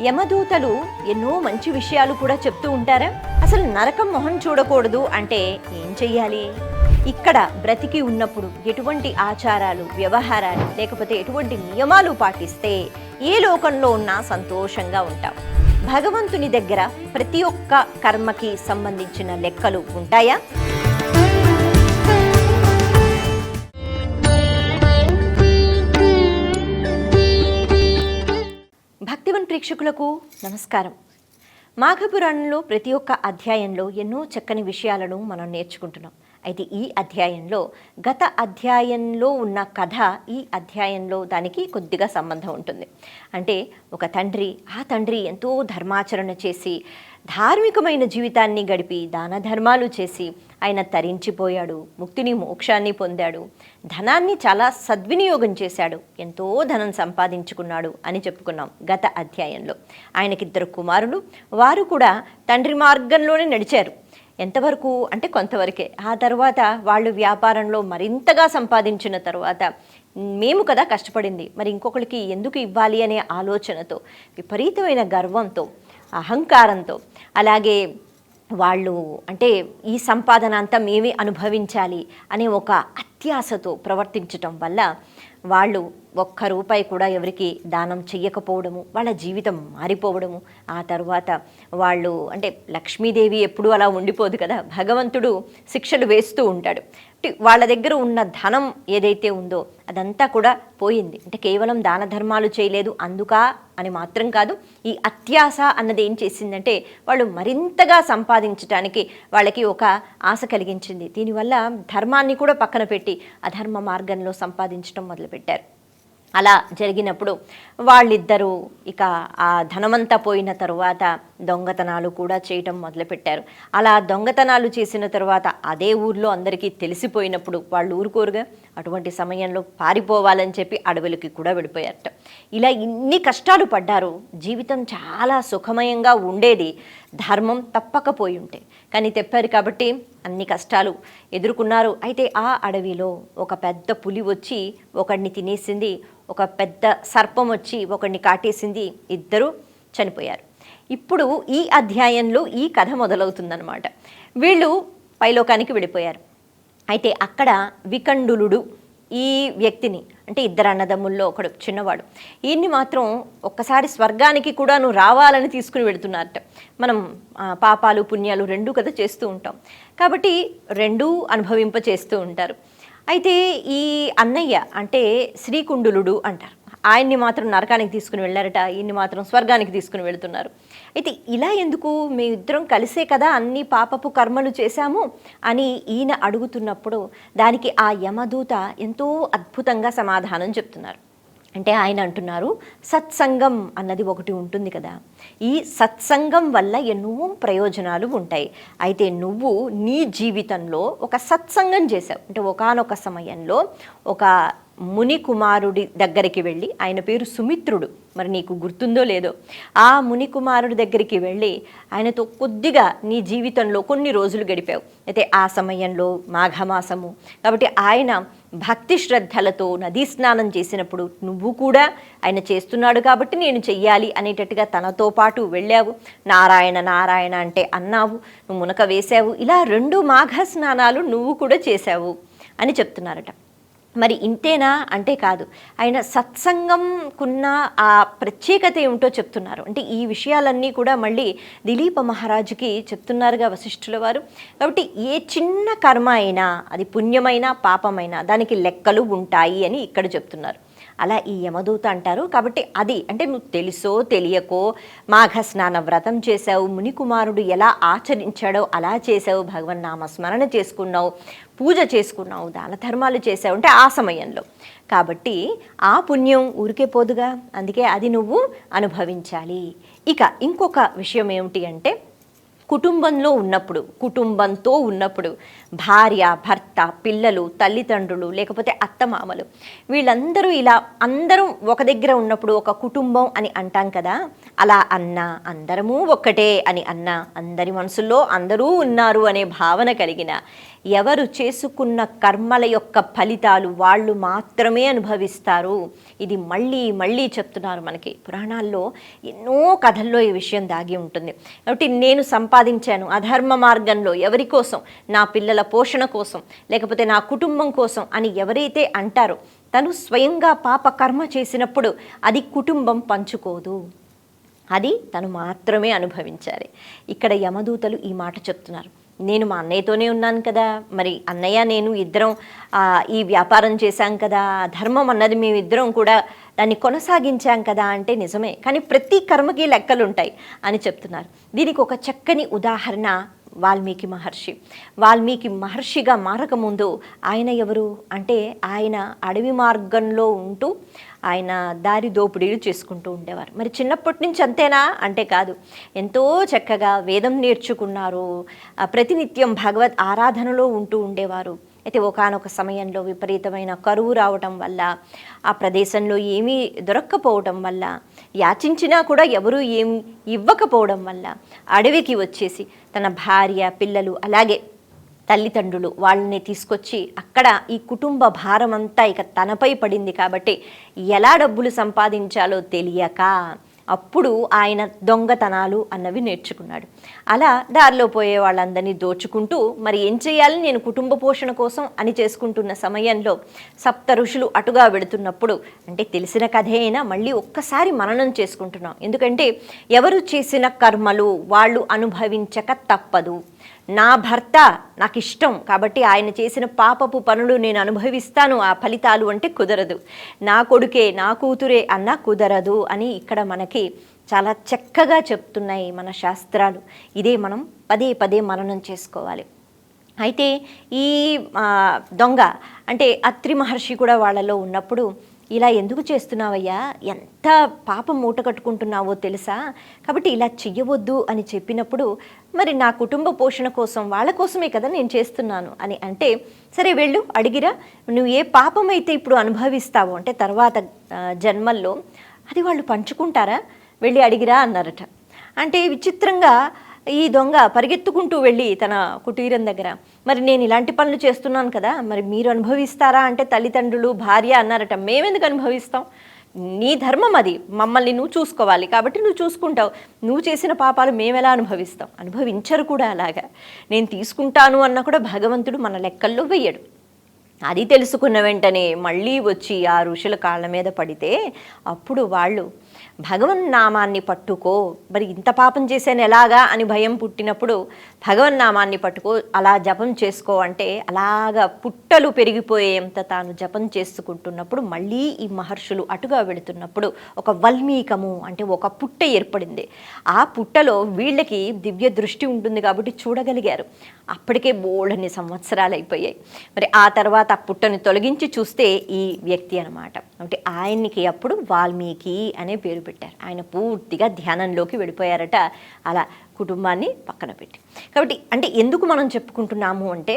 యమదూతలు ఎన్నో మంచి విషయాలు కూడా చెప్తూ ఉంటారా? అసలు నరకం మొహం చూడకూడదు అంటే ఏం చెయ్యాలి? ఇక్కడ బ్రతికి ఉన్నప్పుడు ఎటువంటి ఆచారాలు వ్యవహారాలు లేకపోతే ఎటువంటి నియమాలు పాటిస్తే ఏ లోకంలో ఉన్నా సంతోషంగా ఉంటాం భగవంతుని దగ్గర ప్రతి ఒక్క కర్మకి సంబంధించిన లెక్కలు ఉంటాయా? వీక్షకులకు నమస్కారం. మాఘపురాణంలో ప్రతి ఒక్క అధ్యాయంలో ఎన్నో చక్కని విషయాలను మనం నేర్చుకుంటున్నాం. అయితే ఈ అధ్యాయంలో గత అధ్యాయంలో ఉన్న కథ ఈ అధ్యాయంలో దానికి కొద్దిగా సంబంధం ఉంటుంది. అంటే ఒక తండ్రి ఆ తండ్రి ఎంతో ధర్మాచరణ చేసి ధార్మికమైన జీవితాన్ని గడిపి దాన ధర్మాలు చేసి ఆయన తరించిపోయాడు ముక్తిని మోక్షాన్ని పొందాడు ధనాన్ని చాలా సద్వినియోగం చేశాడు ఎంతో ధనం సంపాదించుకున్నాడు అని చెప్పుకున్నాం గత అధ్యాయంలో. ఆయనకిద్దరు కుమారులు వారు కూడా తండ్రి మార్గంలోనే నడిచారు. ఎంతవరకు అంటే కొంతవరకే. ఆ తర్వాత వాళ్ళు వ్యాపారంలో మరింతగా సంపాదించిన తర్వాత మేము కదా కష్టపడింది. మరి ఇంకొకరికి ఎందుకు ఇవ్వాలి అనే ఆలోచనతో విపరీతమైన గర్వంతో అహంకారంతో అలాగే వాళ్ళు అంటే ఈ సంపాదన అంతా మేమే అనుభవించాలి అనే ఒక అత్యాశతో ప్రవర్తించటం వల్ల వాళ్ళు ఒక్క రూపాయి కూడా ఎవరికి దానం చెయ్యకపోవడము వాళ్ళ జీవితం మారిపోవడము ఆ తర్వాత వాళ్ళు అంటే లక్ష్మీదేవి ఎప్పుడూ అలా ఉండిపోదు కదా భగవంతుడు శిక్షలు వేస్తూ ఉంటాడు. వాళ్ళ దగ్గర ఉన్న ధనం ఏదైతే ఉందో అదంతా కూడా పోయింది. అంటే కేవలం దాన ధర్మాలు చేయలేదు అందుక అని మాత్రం కాదు ఈ అత్యాశ అన్నది ఏం చేసిందంటే వాళ్ళు మరింతగా సంపాదించడానికి వాళ్ళకి ఒక ఆశ కలిగించింది. దీనివల్ల ధర్మాన్ని కూడా పక్కన పెట్టి అధర్మ మార్గంలో సంపాదించడం మొదలుపెట్టారు. అలా జరిగినప్పుడు వాళ్ళిద్దరూ ఇక ఆ ధనమంతా పోయిన తరువాత దొంగతనాలు కూడా చేయటం మొదలుపెట్టారు. అలా దొంగతనాలు చేసిన తర్వాత అదే ఊర్లో అందరికీ తెలిసిపోయినప్పుడు వాళ్ళు ఊరుకోరుగా? అటువంటి సమయంలో పారిపోవాలని చెప్పి అడవులకి కూడా వెళ్ళిపోయారట. ఇలా ఇన్ని కష్టాలు పడ్డారు. జీవితం చాలా సుఖమయంగా ఉండేది. ధర్మం తప్పకపోయి ఉంటే. కానీ తెప్పారు కాబట్టి అన్ని కష్టాలు ఎదుర్కొన్నారు. అయితే ఆ అడవిలో ఒక పెద్ద పులి వచ్చి ఒకడిని తినేసింది. ఒక పెద్ద సర్పం వచ్చి ఒకడిని కాటేసింది. ఇద్దరు చనిపోయారు. ఇప్పుడు ఈ అధ్యాయంలో ఈ కథ మొదలవుతుందన్నమాట. వీళ్ళు పైలోకానికి వెళ్ళిపోయారు అయితే అక్కడ వికండులుడు ఈ వ్యక్తిని అంటే ఇద్దరు అన్నదమ్ముల్లో ఒకడు చిన్నవాడు ఈయన్ని మాత్రం ఒక్కసారి స్వర్గానికి కూడా నువ్వు రావాలని తీసుకుని వెళుతున్నారట. మనం పాపాలు పుణ్యాలు రెండూ కదా చేస్తూ ఉంటాం. కాబట్టి రెండూ అనుభవింప చేస్తూ ఉంటారు. అయితే ఈ అన్నయ్య అంటే శ్రీకుండులుడు అంటారు. ఆయన్ని మాత్రం నరకానికి తీసుకుని వెళ్ళారట ఈయన్ని మాత్రం స్వర్గానికి తీసుకుని వెళుతున్నారు. అయితే ఇలా ఎందుకు మీ ఇద్దరం కలిసే కదా అన్ని పాపపు కర్మలు చేశాము అని ఈయన అడుగుతున్నప్పుడు దానికి ఆ యమదూత ఎంతో అద్భుతంగా సమాధానం చెప్తున్నారు. అంటే ఆయన అంటున్నారు సత్సంగం అన్నది ఒకటి ఉంటుంది కదా. ఈ సత్సంగం వల్ల ఎన్నో ప్రయోజనాలు ఉంటాయి. అయితే నువ్వు నీ జీవితంలో ఒక సత్సంగం చేసావు అంటే ఒకానొక సమయంలో ఒక ముని కుమారుడి దగ్గరికి వెళ్ళి ఆయన పేరు సుమిత్రుడు మరి నీకు గుర్తుందో లేదో ఆ ముని కుమారుడి దగ్గరికి వెళ్ళి ఆయనతో కొద్దిగా నీ జీవితంలో కొన్ని రోజులు గడిపావు. అయితే ఆ సమయంలో మాఘమాసము కాబట్టి ఆయన భక్తి శ్రద్ధలతో నదీ స్నానం చేసినప్పుడు నువ్వు కూడా ఆయన చేస్తున్నాడు కాబట్టి నేను చెయ్యాలి అనేటట్టుగా తనతో పాటు వెళ్ళావు. నారాయణ నారాయణ అంటే అన్నావు నువ్వు మునక వేశావు ఇలా రెండు మాఘ స్నానాలు నువ్వు కూడా చేశావు అని చెప్తున్నారట. మరి ఇంతేనా? అంటే కాదు. ఆయన సత్సంగంకున్న ఆ ప్రత్యేకత ఏమిటో చెప్తున్నారు. అంటే ఈ విషయాలన్నీ కూడా మళ్ళీ దిలీప మహారాజుకి చెప్తున్నారుగా వశిష్ఠుల వారు. కాబట్టి ఏ చిన్న కర్మ అయినా అది పుణ్యమైనా పాపమైనా దానికి లెక్కలు ఉంటాయి అని ఇక్కడ చెప్తున్నారు. అలా ఈ యమదూత అంటారు. కాబట్టి అది అంటే నువ్వు తెలుసో తెలియకో మాఘ స్నాన వ్రతం చేసావు మునికుమారుడు ఎలా ఆచరించాడో అలా చేసావు భగవన్నామ స్మరణ చేసుకున్నావు పూజ చేసుకున్నావు దాన ధర్మాలు చేసావు అంటే ఆ సమయంలో. కాబట్టి ఆ పుణ్యం ఊరికే పోదుగా. అందుకే అది నువ్వు అనుభవించాలి. ఇక ఇంకొక విషయం ఏమిటి అంటే కుటుంబంలో ఉన్నప్పుడు కుటుంబంతో ఉన్నప్పుడు భార్య భర్త పిల్లలు తల్లిదండ్రులు లేకపోతే అత్తమామలు వీళ్ళందరూ ఇలా అందరం ఒక దగ్గర ఉన్నప్పుడు ఒక కుటుంబం అని అంటాం కదా అలా అన్న అందరము ఒక్కటే అని అన్న అందరి మనసుల్లో అందరూ ఉన్నారు అనే భావన కలిగిన ఎవరు చేసుకున్న కర్మల యొక్క ఫలితాలు వాళ్ళు మాత్రమే అనుభవిస్తారు. ఇది మళ్ళీ మళ్ళీ చెప్తున్నారు మనకి. పురాణాల్లో ఎన్నో కథల్లో ఈ విషయం దాగి ఉంటుంది. కాబట్టి నేను సంపాదించాను అధర్మ మార్గంలో ఎవరి కోసం? నా పిల్లల పోషణ కోసం లేకపోతే నా కుటుంబం కోసం అని ఎవరైతే అంటారో తను స్వయంగా పాప కర్మ చేసినప్పుడు అది కుటుంబం పంచుకోదు. అది తను మాత్రమే అనుభవించాలి. ఇక్కడ యమదూతలు ఈ మాట చెప్తున్నారు. నేను మా అన్నయ్యతోనే ఉన్నాను కదా. మరి అన్నయ్య నేను ఇద్దరం ఈ వ్యాపారం చేశాం కదా. ధర్మం అన్నది మేమిద్దరం కూడా దాన్ని కొనసాగించాం కదా అంటే నిజమే. కానీ ప్రతి కర్మకి లెక్కలు ఉంటాయి అని చెప్తున్నారు. దీనికి ఒక చక్కని ఉదాహరణ వాల్మీకి మహర్షి. వాల్మీకి మహర్షిగా మారకముందు ఆయన ఎవరు? అంటే ఆయన అడవి మార్గంలో ఉంటూ ఆయన దారి దోపిడీలు చేసుకుంటూ ఉండేవారు. మరి చిన్నప్పటి నుంచి అంతేనా? అంటే కాదు. ఎంతో చక్కగా వేదం నేర్చుకున్నారు. ప్రతినిత్యం భగవద్ ఆరాధనలో ఉంటూ ఉండేవారు. అయితే ఒకానొక సమయంలో విపరీతమైన కరువు రావటం వల్ల ఆ ప్రదేశంలో ఏమీ దొరక్కపోవటం వల్ల యాచించినా కూడా ఎవరూ ఏం ఇవ్వకపోవడం వల్ల అడవికి వచ్చేసి తన భార్య పిల్లలు అలాగే తల్లిదండ్రులు వాళ్ళని తీసుకొచ్చి అక్కడ ఈ కుటుంబ భారం అంతా ఇక తనపై పడింది కాబట్టి ఎలా డబ్బులు సంపాదించాలో తెలియక అప్పుడు ఆయన దొంగతనాలు అన్నవి నేర్చుకున్నాడు. అలా దారిలో పోయే వాళ్ళందరినీ దోచుకుంటూ మరి ఏం చేయాలి నేను కుటుంబ పోషణ కోసం అని చేసుకుంటున్న సమయంలో సప్త ఋషులు అటుగా వెడుతున్నప్పుడు అంటే తెలిసిన కథే అయినా మళ్ళీ ఒక్కసారి మననం చేసుకుంటున్నాం. ఎందుకంటే ఎవరు చేసిన కర్మలు వాళ్ళు అనుభవించక తప్పదు. నా భర్త నాకు ఇష్టం కాబట్టి ఆయన చేసిన పాపపు పనులు నేను అనుభవిస్తాను. ఆ ఫలితాలు అంటే కుదరదు. నా కొడుకే నా కూతురే అన్నా కుదరదు అని ఇక్కడ మనకి చాలా చక్కగా చెప్తున్నాయి మన శాస్త్రాలు. ఇదే మనం పదే పదే మననం చేసుకోవాలి. అయితే ఈ దొంగ అంటే అత్రి మహర్షి కూడా వాళ్ళలో ఉన్నప్పుడు ఇలా ఎందుకు చేస్తున్నావయ్యా? ఎంత పాపం మూట కట్టుకుంటున్నావో తెలుసా? కాబట్టి ఇలా చెయ్యవద్దు అని చెప్పినప్పుడు మరి నా కుటుంబ పోషణ కోసం వాళ్ళ కోసమే కదా నేను చేస్తున్నాను అని అంటే సరే వెళ్ళు అడిగిరా నువ్వు ఏ పాపం అయితే ఇప్పుడు అనుభవిస్తావో అంటే తర్వాత జన్మల్లో అది వాళ్ళు పంచుకుంటారా? వెళ్ళి అడిగిరా అన్నారట. అంటే విచిత్రంగా ఈ దొంగ పరిగెత్తుకుంటూ వెళ్ళి తన కుటీరం దగ్గర. మరి నేను ఇలాంటి పనులు చేస్తున్నాను కదా మరి మీరు అనుభవిస్తారా అంటే తల్లిదండ్రులు భార్య అన్నారట మేమెందుకు అనుభవిస్తాం? నీ ధర్మం అది. మమ్మల్ని నువ్వు చూసుకోవాలి. కాబట్టి నువ్వు చూసుకుంటావు. నువ్వు చేసిన పాపాలు మేమెలా అనుభవిస్తాం? అనుభవించరు కూడా అలాగా. నేను తీసుకుంటాను అన్న కూడా భగవంతుడు మన లెక్కల్లో వెయ్యడు. అది తెలుసుకున్న వెంటనే మళ్ళీ వచ్చి ఆ ఋషుల కాళ్ళ మీద పడితే అప్పుడు వాళ్ళు భగవన్ నామాన్ని పట్టుకో. మరి ఇంత పాపం చేశాను ఎలాగా అని భయం పుట్టినప్పుడు భగవన్ నామాన్ని పట్టుకో అలా జపం చేసుకో అంటే అలాగా పుట్టలు పెరిగిపోయేంత తాను జపం చేసుకుంటున్నప్పుడు మళ్ళీ ఈ మహర్షులు అటుగా వెళుతున్నప్పుడు ఒక వల్మీకము అంటే ఒక పుట్ట ఏర్పడింది. ఆ పుట్టలో వీళ్ళకి దివ్య దృష్టి ఉంటుంది కాబట్టి చూడగలిగారు. అప్పటికే బోళ్ళని సంవత్సరాలు అయిపోయాయి. మరి ఆ తర్వాత ఆ పుట్టను తొలగించి చూస్తే ఈ వ్యక్తి అనమాట అంటే ఆయన్నికి అప్పుడు వాల్మీకి అనే పేరు పెట్టారు. ఆయన పూర్తిగా ధ్యానంలోకి వెళ్ళిపోయారట. అలా కుటుంబాన్ని పక్కన పెట్టి. కాబట్టి అంటే ఎందుకు మనం చెప్పుకుంటున్నాము అంటే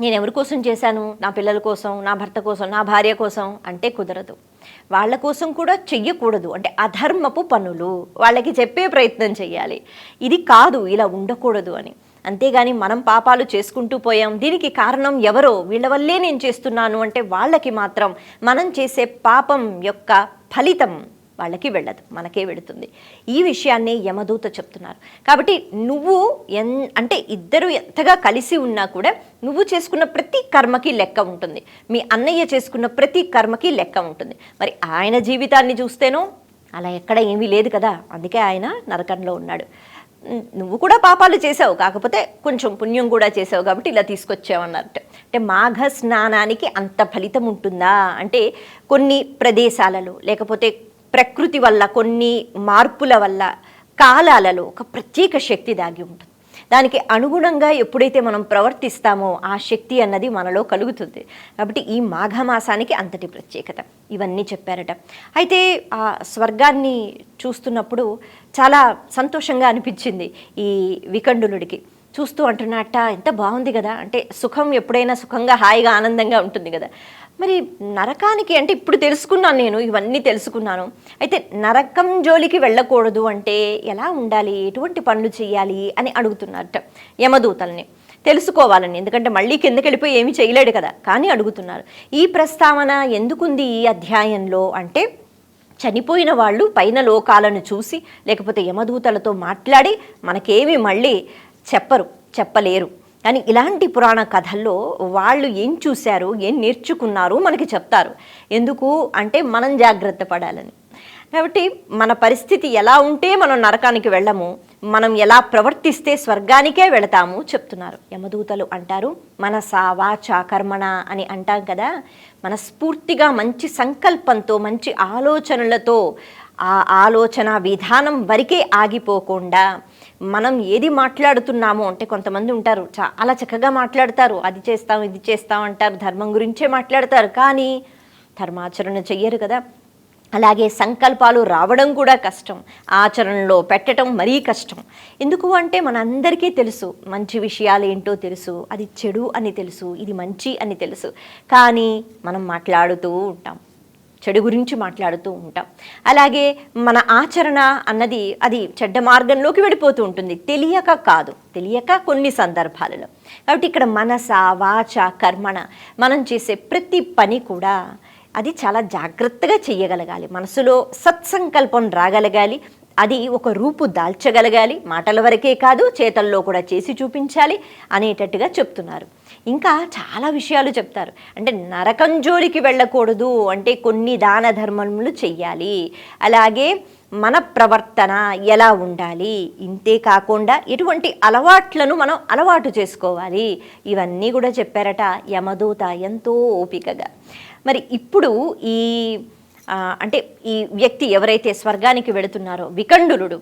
నేను ఎవరి కోసం చేశాను? నా పిల్లల కోసం నా భర్త కోసం నా భార్య కోసం అంటే కుదరదు. వాళ్ళ కోసం కూడా చెయ్యకూడదు. అంటే అధర్మపు పనులు. వాళ్ళకి చెప్పే ప్రయత్నం చేయాలి ఇది కాదు ఇలా ఉండకూడదు అని. అంతేగాని మనం పాపాలు చేసుకుంటూ పోయాం. దీనికి కారణం ఎవరో? వీళ్ళ వల్లే నేను చేస్తున్నాను. అంటే వాళ్ళకి మాత్రం మనం చేసే పాపం యొక్క ఫలితం వాళ్ళకి వెళ్ళదు మనకే వెళుతుంది. ఈ విషయాన్ని యమదూత చెప్తున్నారు. కాబట్టి నువ్వు ఎన్ అంటే ఇద్దరు ఎంతగా కలిసి ఉన్నా కూడా నువ్వు చేసుకున్న ప్రతి కర్మకి లెక్క ఉంటుంది. మీ అన్నయ్య చేసుకున్న ప్రతి కర్మకి లెక్క ఉంటుంది. మరి ఆయన జీవితాన్ని చూస్తేనో అలా ఎక్కడ ఏమీ లేదు కదా అందుకే ఆయన నరకంలో ఉన్నాడు. నువ్వు కూడా పాపాలు చేసావు కాకపోతే కొంచెం పుణ్యం కూడా చేసావు కాబట్టి ఇలా తీసుకొచ్చావు అన్నట్టు. అంటే మాఘ స్నానానికి అంత ఫలితం ఉంటుందా? అంటే కొన్ని ప్రదేశాలలో లేకపోతే ప్రకృతి వల్ల కొన్ని మార్పుల వల్ల కాలాలలో ఒక ప్రత్యేక శక్తి దాగి ఉంటుంది. దానికి అనుగుణంగా ఎప్పుడైతే మనం ప్రవర్తిస్తామో ఆ శక్తి అన్నది మనలో కలుగుతుంది. కాబట్టి ఈ మాఘమాసానికి అంతటి ప్రత్యేకత. ఇవన్నీ చెప్పారట. అయితే ఆ స్వర్గాన్ని చూస్తున్నప్పుడు చాలా సంతోషంగా అనిపించింది ఈ వికండులుడికి చూస్తూ అంటున్నట్ట ఎంత బాగుంది కదా. అంటే సుఖం ఎప్పుడైనా సుఖంగా హాయిగా ఆనందంగా ఉంటుంది కదా. మరి నరకానికి అంటే ఇప్పుడు తెలుసుకున్నాను నేను ఇవన్నీ తెలుసుకున్నాను. అయితే నరకం జోలికి వెళ్ళకూడదు అంటే ఎలా ఉండాలి? ఎటువంటి పనులు చేయాలి? అని అడుగుతున్నారట యమదూతల్ని. తెలుసుకోవాలని ఎందుకంటే మళ్ళీ కిందకి వెళ్ళిపోయి ఏమీ చేయలేడు కదా. కానీ అడుగుతున్నారు ఈ ప్రస్తావన ఎందుకుంది ఈ అధ్యాయంలో? అంటే చనిపోయిన వాళ్ళు పైన లోకాలను చూసి లేకపోతే యమదూతలతో మాట్లాడి మనకేమి మళ్ళీ చెప్పరు చెప్పలేరు. కానీ ఇలాంటి పురాణ కథల్లో వాళ్ళు ఏం చూశారు ఏం నేర్చుకున్నారు మనకి చెప్తారు. ఎందుకు? అంటే మనం జాగ్రత్త పడాలని. కాబట్టి మన పరిస్థితి ఎలా ఉంటే మనం నరకానికి వెళ్ళము మనం ఎలా ప్రవర్తిస్తే స్వర్గానికే వెళతాము చెప్తున్నారు. యమదూతలు అంటారు మనస వాచ కర్మణ అని అంటాం కదా. మనస్ఫూర్తిగా మంచి సంకల్పంతో మంచి ఆలోచనలతో ఆ ఆలోచన విధానం వరకే ఆగిపోకుండా మనం ఏది మాట్లాడుతున్నామో అంటే కొంతమంది ఉంటారు చాలా చక్కగా మాట్లాడతారు అది చేస్తాం ఇది చేస్తాం అంటారు ధర్మం గురించే మాట్లాడతారు కానీ ధర్మాచరణ చెయ్యరు కదా. అలాగే సంకల్పాలు రావడం కూడా కష్టం ఆచరణలో పెట్టడం మరీ కష్టం. ఎందుకు అంటే మనందరికీ తెలుసు మంచి విషయాలు ఏంటో తెలుసు అది చెడు అని తెలుసు ఇది మంచి అని తెలుసు కానీ మనం మాట్లాడుతూ ఉంటాం. చెడు గురించి మాట్లాడుతూ ఉంటాం. అలాగే మన ఆచరణ అన్నది అది చెడ్డ మార్గంలోకి వెళ్ళిపోతూ ఉంటుంది. తెలియక కాదు. తెలియక కొన్ని సందర్భాలలో. కాబట్టి ఇక్కడ మనస వాచ కర్మణ మనం చేసే ప్రతి పని కూడా అది చాలా జాగ్రత్తగా చేయగలగాలి మనసులో సత్సంకల్పం రాగలగాలి. అది ఒక రూపు దాల్చగలగాలి. మాటల వరకే కాదు చేతల్లో కూడా చేసి చూపించాలి అనేటట్టుగా చెప్తున్నారు. ఇంకా చాలా విషయాలు చెప్తారు. అంటే నరకం జోలికి వెళ్ళకూడదు అంటే కొన్ని దాన ధర్మములు చెయ్యాలి. అలాగే మన ప్రవర్తన ఎలా ఉండాలి? ఇంతే కాకుండా ఎటువంటి అలవాట్లను మనం అలవాటు చేసుకోవాలి. ఇవన్నీ కూడా చెప్పారట యమదూత ఎంతో ఓపికగా. మరి ఇప్పుడు ఈ అంటే ఈ వ్యక్తి ఎవరైతే స్వర్గానికి వెళుతున్నారో వికండులుడు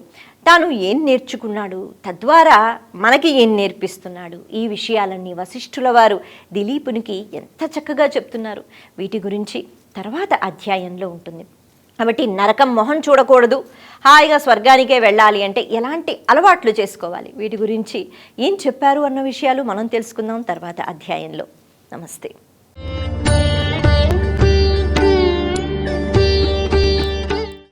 తాను ఏం నేర్చుకున్నాడు? తద్వారా మనకి ఏం నేర్పిస్తున్నాడు? ఈ విషయాలన్నీ వశిష్ఠుల వారు దిలీపునికి ఎంత చక్కగా చెప్తున్నారు. వీటి గురించి తర్వాత అధ్యాయంలో ఉంటుంది. కాబట్టి నరకం మొహం చూడకూడదు. హాయిగా స్వర్గానికే వెళ్ళాలి అంటే ఎలాంటి అలవాట్లు చేసుకోవాలి? వీటి గురించి ఏం చెప్పారు అన్న విషయాలు మనం తెలుసుకుందాం తర్వాత అధ్యాయంలో. నమస్తే.